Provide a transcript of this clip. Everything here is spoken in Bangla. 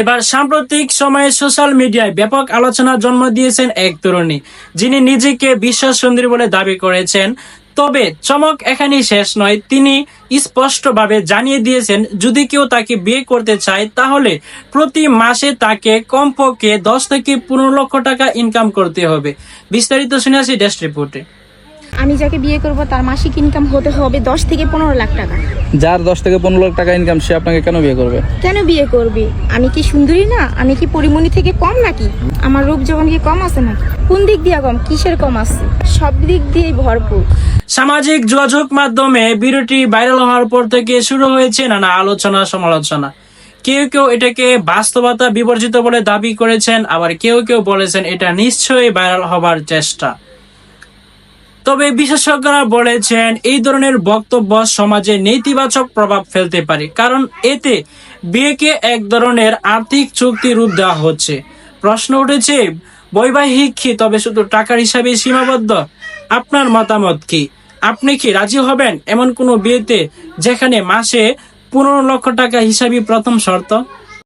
এবার সাম্প্রতিক সময়ে সোশ্যাল মিডিয়ায় ব্যাপক আলোচনা জন্ম দিয়েছেন এক তরুণী, যিনি নিজেকে বিশ্বাস সুন্দরী বলে দাবি করেছেন। তবে চমক এখানেই শেষ নয়, তিনি স্পষ্টভাবে জানিয়ে দিয়েছেন, যদি কেউ তাকে বিয়ে করতে চায়, তাহলে প্রতি মাসে তাকে কমপক্ষে দশ থেকে পনেরো লক্ষ টাকা ইনকাম করতে হবে। বিস্তারিত শুনে আসি ডেস্ক রিপোর্টে। আমি যাকে বিয়ে করব তার মাসিক ইনকাম হতে হবে দশ থেকে পনেরো লাখ টাকা। যার দশ থেকে পনেরো লাখ টাকা ইনকাম সে আপনাকে কেন বিয়ে করবে? কেন বিয়ে করবি? আমি কি সুন্দরী না? আমি কি পরিমণি থেকে কম নাকি? আমার রূপ যখন কি কম আছে নাকি? কোন দিক দিয়ে কম? কিসের কম আছে? সব দিক দিয়েই ভরপুর। সামাজিক যোগাযোগ মাধ্যমে ভিডিওটি ভাইরাল হওয়ার পর থেকে শুরু হয়েছে নানা আলোচনা সমালোচনা। কেউ কেউ এটাকে বাস্তবতা বিবর্জিত বলে দাবি করেছেন আবার কেউ কেউ বলেছেন এটা নিশ্চয়ই ভাইরাল হবার চেষ্টা। তবে বিশেষজ্ঞরা বলেছেন, এই ধরনের বক্তব্য সমাজে নেতিবাচক প্রভাব ফেলতে পারে, কারণ এতে বিয়েকে এক ধরনের আর্থিক চুক্তি রূপ দেওয়া হচ্ছে। প্রশ্ন উঠেছে, বৈবাহিক কি, তবে শুধু টাকার হিসাবে সীমাবদ্ধ? আপনার মতামত কি? আপনি কি রাজি হবেন এমন কোনো বিয়েতে যেখানে মাসে পনেরো লক্ষ টাকা হিসাবে প্রথম শর্ত?